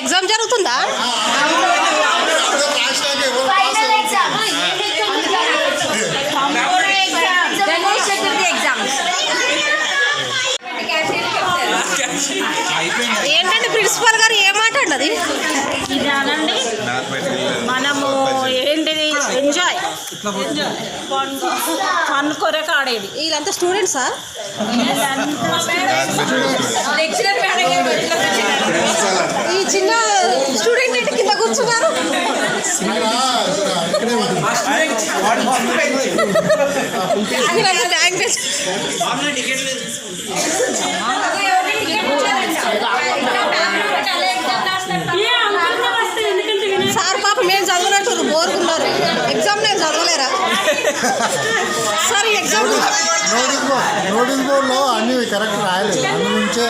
Exam జరుగుతుందా? Final exam exams ఏంటంటే principal గారు ఏం మాట్లాడినది? ఇది అనండి మనము ఏంటిది? ఎంజాయ్ ఫన్ కొరకు ఆడేది. వీళ్ళంతా స్టూడెంట్సా? లెక్చరర్ చిన్న స్టూడెంట్ అంటే కింద కూర్చున్నారు. వీళ్ళంతా లాంగ్వేజ్ సార్ పాప మేము చదవనట్టు బోరుకున్నారు. ఎగ్జామ్ నేను చదవలేరా? Sir exam notice board notice బోర్డులో అన్నీ కరెక్ట్ రాయలేదు. అందు నుంచే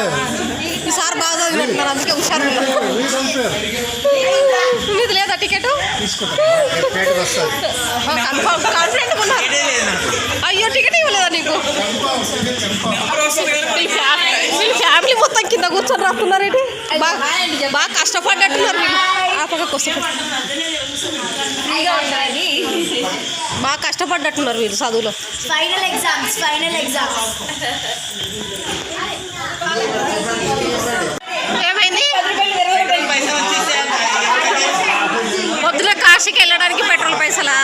సార్ బాగా చదివినట్టున్నారు అందుకే హుషారు రీకంపేర్ మీది లేదా టికెట్? కన్ఫర్మ్ కాన్ఫిడెంట్ ఉన్నారు? అయ్యో టికెట్ ఇవ్వలేదా నీకు? మీ ఫ్యామిలీ మొత్తం కింద కూర్చొని రాస్తున్నారు ఏంటి? బాగా బాగా కష్టపడ్డట్టున్నారు మీరు. ఆ పక్క కోసం బాగా కష్టపడ్డట్టున్నారు మీరు చదువులో. Final exams final exams. పొద్దున కాశీకి వెళ్ళడానికి పెట్రోల్ పైసలా?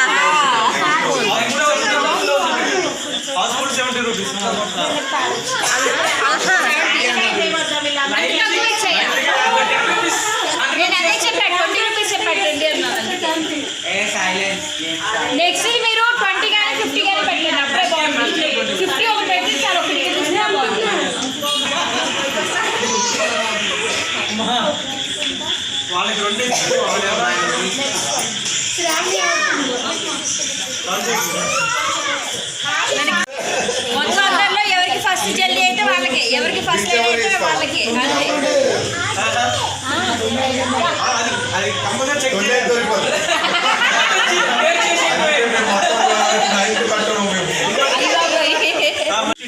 ఎవరికి ఫస్ట్ అయితే వాళ్ళకి అంతే అది కంపల్సరీ చెక్ చేయాలి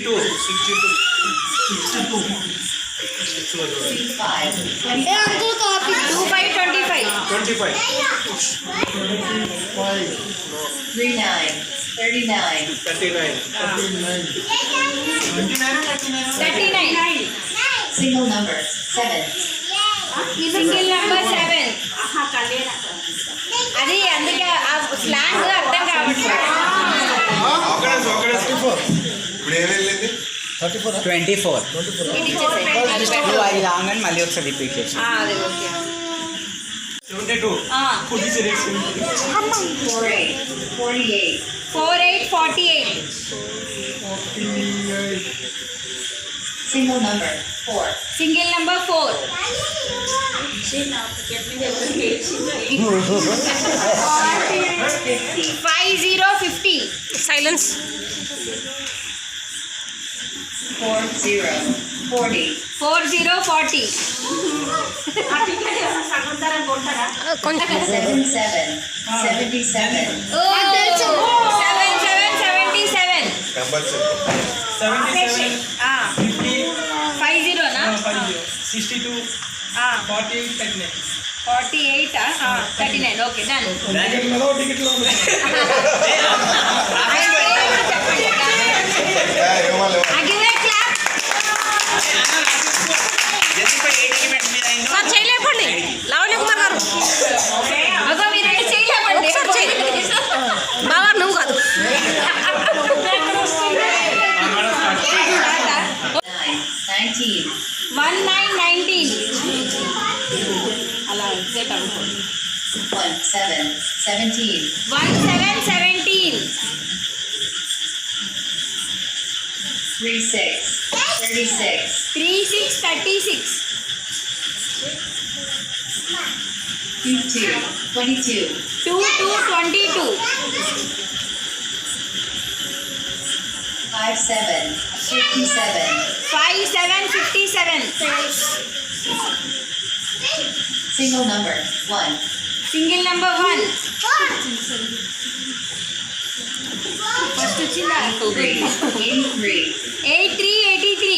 two sixty two two five twenty five twenty five Three nine, thirty-nine, thirty nine thirty nine single number, seven, single number seven అది అందుకే ఆ స్లాంగ్ అర్థం కావట్లేదు ఒకడేసి ఒకడేసి ఇప్పుడు ఏం వెళ్ళింది థర్టీ ఫోర్ ట్వంటీ ఫోర్ ఇది ఇచ్చేసేయ్. అది పెట్టు. నువ్వు అది రాగానే మళ్ళీ ఒకసారి రిపీట్ చేసి Ah. Single number four. Single number four. She now forget. Five zero fifty. Silence. four zero, forty, four zero forty కొంచెం seven seven, seventy-seven, seven seven seventy seven compulsory seventy seven fifty five జీరోనా sixty two forty eight thirty nine forty eight thirty nine okay done టికెట్లో Three six. Three six thirty six. Two two twenty two. Two two twenty two. Five seven fifty seven. Five seven fifty seven. Single number one. Single number one. First వచ్చిందా eight three eighty three.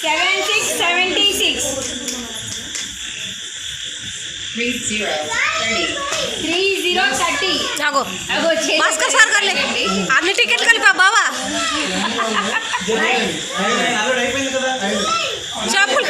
Seven six seventy six thirty అగో అగో చేతి Bhaskar sir గారు అన్ని ticket కలిపా బావా చెప్పులు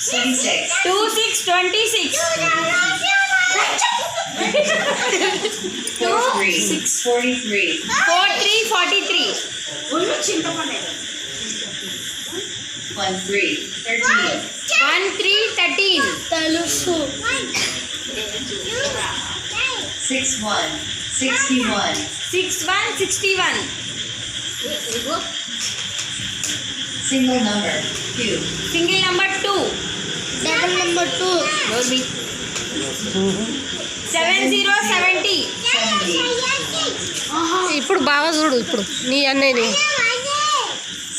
six two six twenty six two six forty three four three forty three one three thirteen one three thirteen तलुसु six one sixty one six one sixty one one sixty one Single number. Two. Single number two double number two seven zero seventy Seventy. ఇప్పుడు బాగా చూడు ఇప్పుడు నీ అన్నయ్యని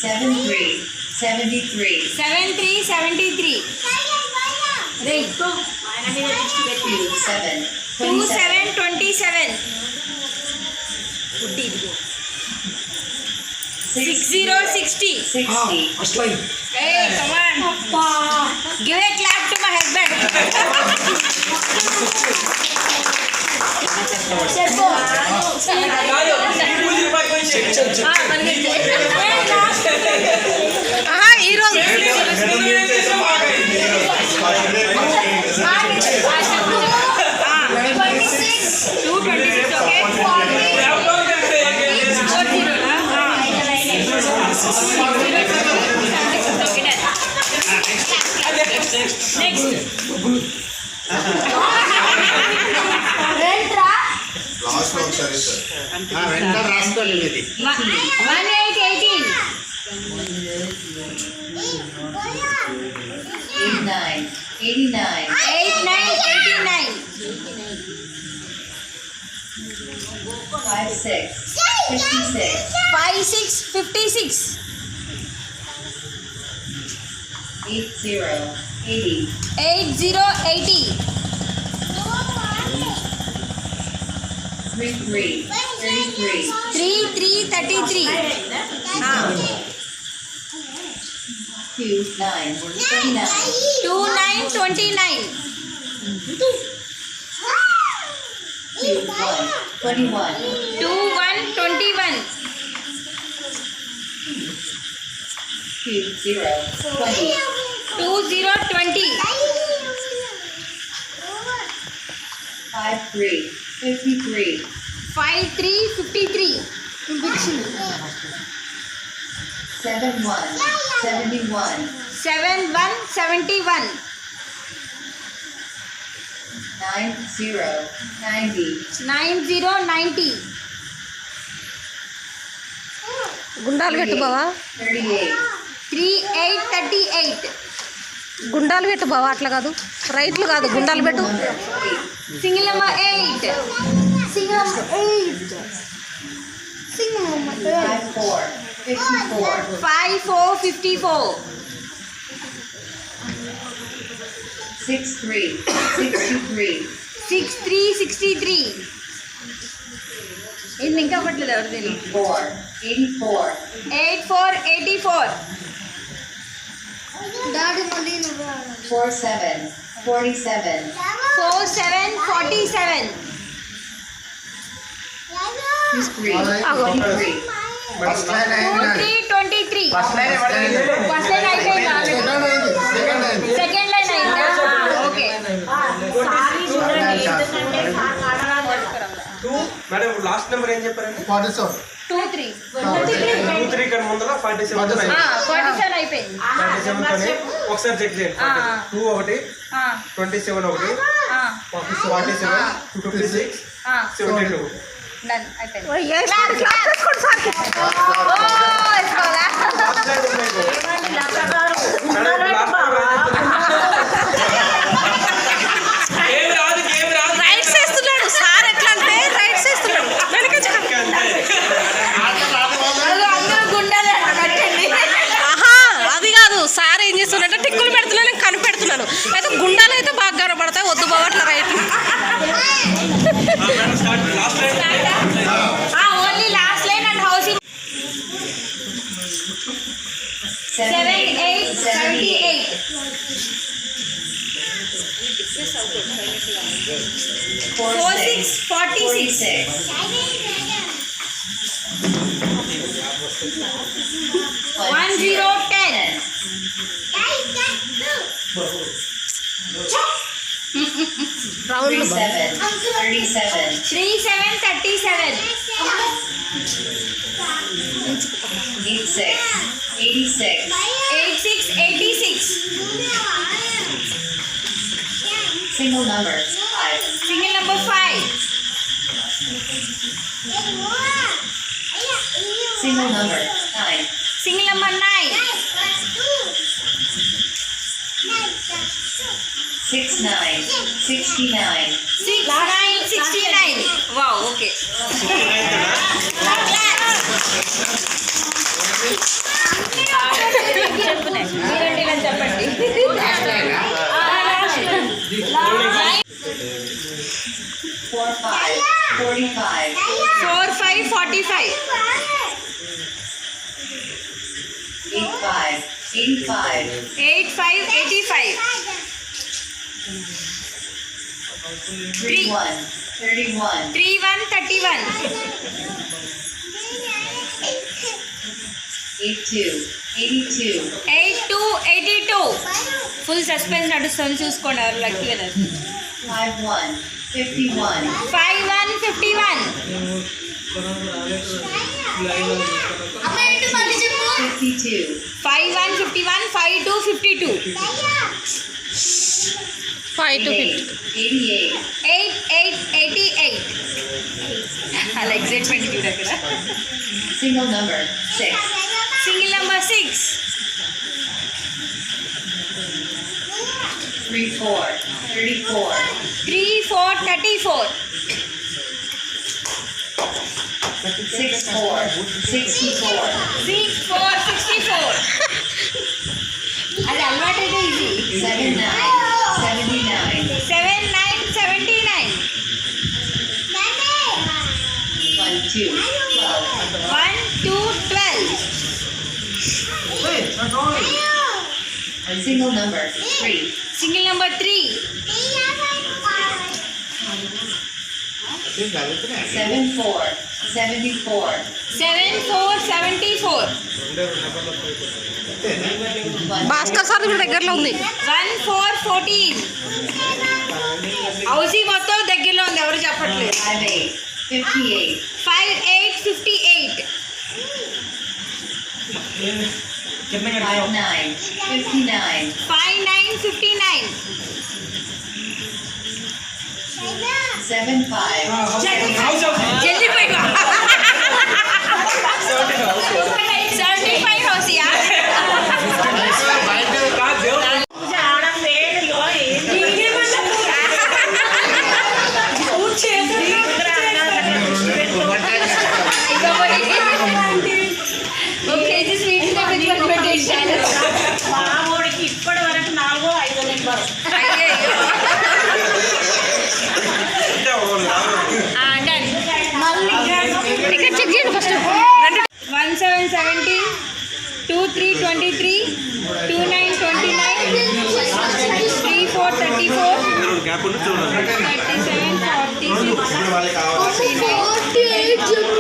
Seven three. Seventy three. Seven three seventy three Two seven. Two Twenty seven. Seven twenty seven six Six zero sixty. Sixty. Ah, Aslan. Hey, come on. Papa. Give a clap to my husband. हाँ hero hero ಸರಿ ಸರಿ ಹಾಂ Venkata ರಾಸ್ಪಲ್ಲಿ one eight eighteen eight nine eighty nine eight nine eighty nine five six fifty six five six fifty six eight zero eighty eight zero eighty 3 3 33 2 9 29 2 1 21 2 0 20 5 3 five three fifty three చూపించింది seven one seventy one nine zero ninety nine zero ninety గుండాలు పెట్టుకోవా three eight thirty eight గుండాలు పెట్టుకోవా అట్లా కాదు. రైట్లు కాదు గుండాలు పెట్టు. Number eight. Single number eight single number eight single number Five four. Fifty four. Five four fifty four Six three. Sixty three. Six three sixty three ఇది ఇంకా పట్టలేదు ఎవరు తెలియదు Four. Eighty four. Eight four eighty four daddy మళ్ళీ నువ్వు Four seven. Forty seven. Four seven forty seven Two three. Three. First line అయింది first ఎవరైంది line అయిపోయింది సెకండ్ అయింది సెకండ్ అయింది సెకండ్ లైన్ అయిందా okay two madam last number ఏం చెప్పారండి? ఫార్టీ సెవెన్ టూ త్రీ ఇక్కడ ముందర ఫార్టీ సెవెన్ ఫార్టీ సెవెన్ అయిపోయింది. ఫార్టీ సెవెన్ ఒకసారి చెక్ చేయండి. ఆ. టూ ఒకటి. ఆ, ట్వంటీ సెవెన్ ఒకటి. ఆ, forty seven fifty six seventy two అయిపోయింది. అయితే గుండాలు అయితే బాగా కనబడతాయి వద్దు బావ అట్లా right only last line and housing seven eight seventy eight Four four six. Six forty six Forty-six. One zero Round seven. Thirty-seven. Three-seven, thirty-seven. Eight-six. Eighty-six. Eight-six, eighty-six. Single number five. Single number five. Single number nine. Single number nine. Six nine. Sixty nine. Six nine. Sixty nine. Wow. Okay. Four five. Forty five. Four five. Eight five. Eight five. one. Thirty-one. Three one thirty one Eight two. Eighty-two. Eight two eighty two full suspense నడుస్తుంది చూసుకోండి ఎవరు lucky కదా Five one. Fifty-one. Five one fifty one Fifty-two. Five one fifty one five two fifty two 5 to 50. 8, 8, 88. I like excitement you Single number 6. Single number 6. 3, 4, 34. 3, 4, 34. 6, 4, 64. 6, 4, 64. I'll alert it easy. 7, 9. Seven nine seventy nine One two. Twelve. One two twelve Single number. Three. Single number three Seven four. Seventy-four. Seven four seventy four One Bhaskar sir ఇప్పుడు దగ్గరలో ఉంది one four fourteen housie మొత్తం దగ్గరలో ఉంది ఎవరు చెప్పట్లేదు five eight. Fifty-eight. Five eight fifty eight Five nine. Fifty-nine. Five nine fifty nine Seven five. జల్దీ పోయి సెవెంటీ ఫైవ్ హౌసీయా చూడండి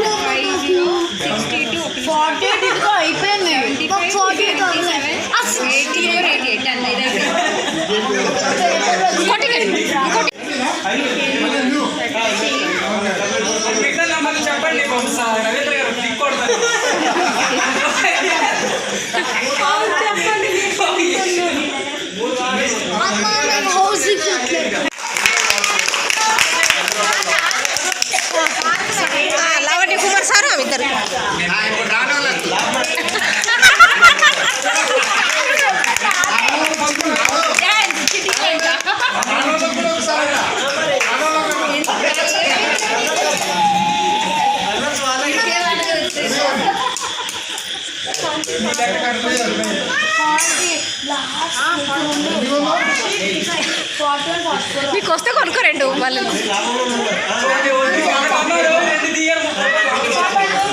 మీకు వస్తే కొనుక్కో రెండు వాళ్ళు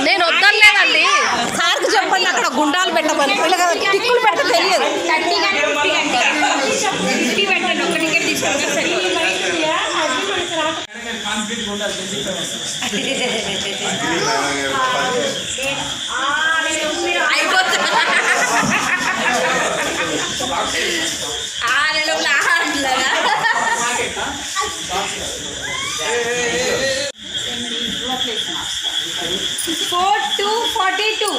నేను వద్దలేదండి సార్కి చెప్పండి అక్కడ గుండాలు పెట్టమని పిల్లగా టిక్కులు పెడితే తెలియదు. థర్టీ आने लोग लाहट लगा four two forty two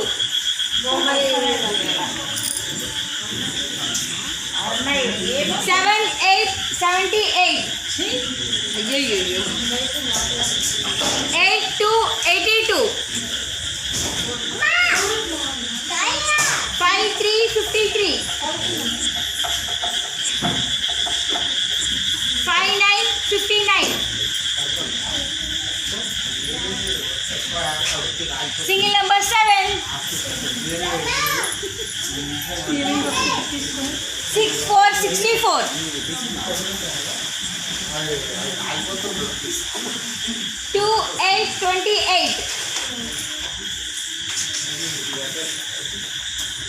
seven eight seventy eight eight two eighty two 43 53 59 59 single number 7 64 64 28 28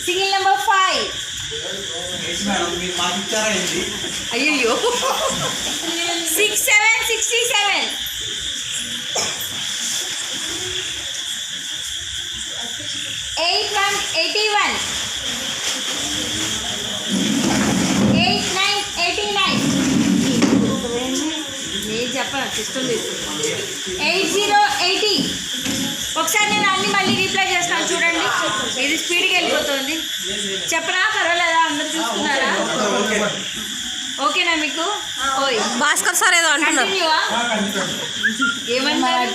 single number five అయ్యో six seven sixty seven eight one eighty one eight nine eighty nine నేను చెప్పను సిస్టమ్ ఎయిట్ జీరో ఎయిటీ ఒకసారి నేను అన్ని మళ్ళీ reply చేస్తాను చూడండి. ఇది స్పీడ్కి వెళ్ళిపోతుంది. చెప్పరా? పర్వాలేదా? అందరు చూస్తున్నారా? ఓకేనా మీకు? ఓయ్. భాస్కర్ సార్ ఏదో అంటున్నారు. ఏమంటారు?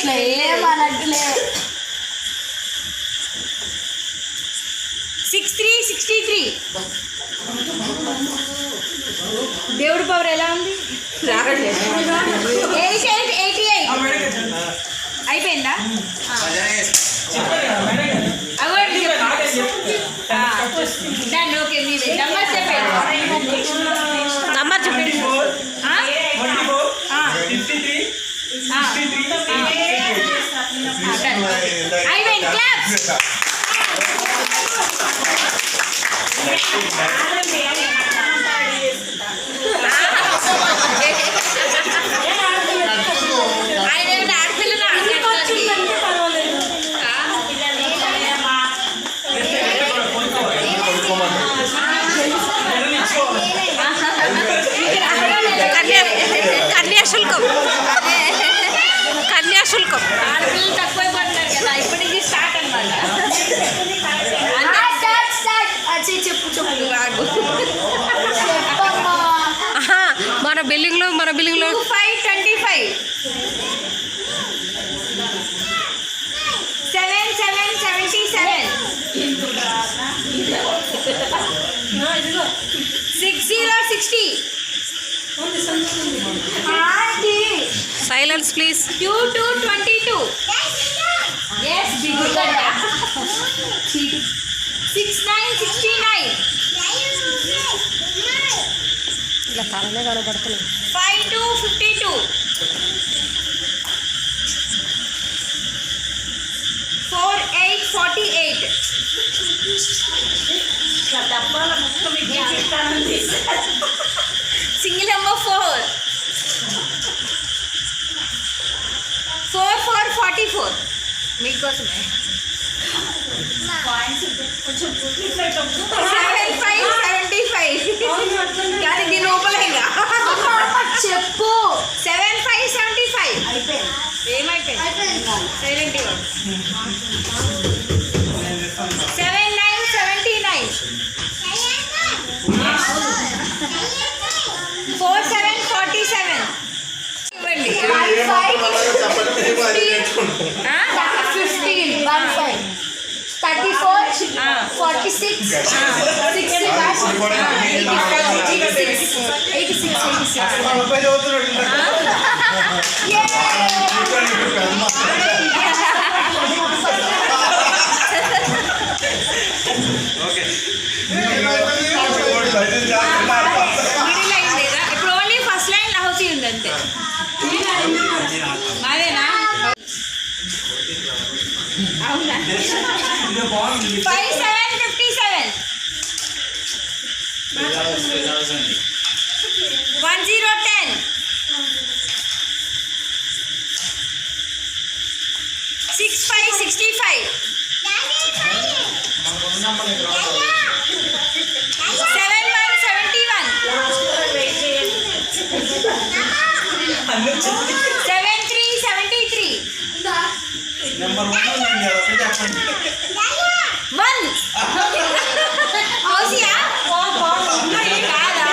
సిక్స్ త్రీ సిక్స్టీ త్రీ దేవుడి పవర్ ఎలా ఉంది? ఎయిట్ ఎయిట్ ఎయిటీ ఎయిట్ అయిపోయిందా? దాన్ని ఓకే మీది. నెంబర్ చెప్పండి నంబర్ చెప్పండి. ఆ? ట్వంటీ ఫోర్ ఆ, ఫిఫ్టీ త్రీ ఆ, సిక్స్టీ త్రీ ఆ, done. అయిపోయింది క్లాప్స్ ఆయన ఏమిటి ఆడపిల్లలు కన్యా కన్యాశుల్కం కన్యాశుల్కం ఆడపిల్లలు తక్కువైపోతున్నారు కదా ఇప్పటి నుంచి స్టార్ట్ అనమాట స్టార్ట్ స్టార్ట్ అచ్చి చెప్పు చెప్పు రాగు మన బిల్డింగ్లో మన బిల్డింగ్లో two five twenty five seven seven seventy seven six zero sixty two two twenty two yes six nine sixty nine ఇలా తలనే కనబడుతున్నాయి. Five two fifty two four eight forty eight డబ్బాల మొత్తం single number four forty four మీకోసమే seven five seventy five కానీ దీని లోపల ఇంకా చెప్పు సెవెన్ ఫైవ్ సెవెంటీ ఫైవ్ అయిపోయింది ఏమైపోయింది అయిపోయింది silent fifteen one five thirty four forty six sixty eighty six eighty six okay five seven fifty seven one zero one housie కాదా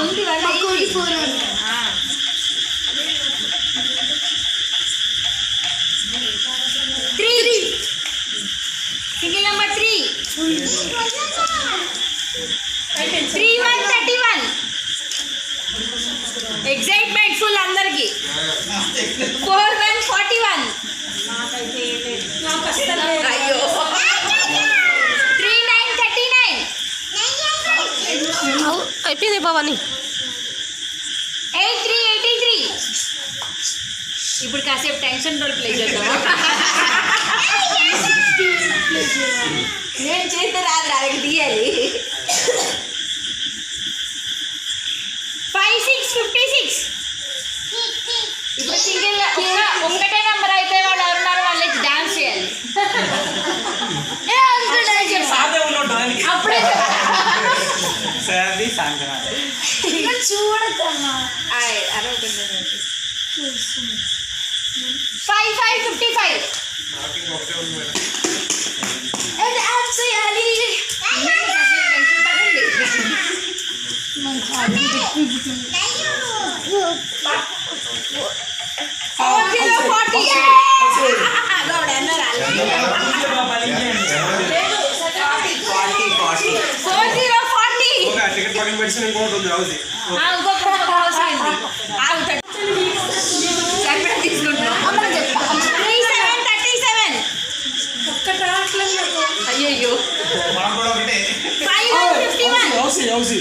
ఉంది వాళ్ళ ఫోర్ कितने पवानी एट थ्री एटी थ्री। इपुर कैसे अब टेंशन डॉल प्ले कर रहा हूँ। नहीं चेंज तो रात रात की है। ली five five fifty five ticket పక్కన పెట్టి ఇంకోటి ఉంది హౌస్ ఇంకొక హౌస్ అయింది అయ్యయ్యో మనం కూడా ఒకటే హౌసీ హౌసీ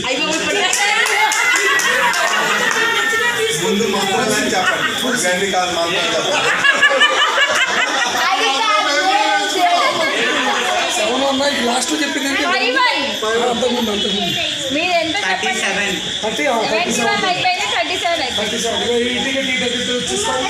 ముందు మంత్రాలని చెప్పండి? గండి కాదు మంత్రాలు చెప్పండి సెవెన్ ఉన్నాయి లాస్ట్ చెప్పింది అంతకుముందు అంతకుముందు థర్టీ చూసుకోండి.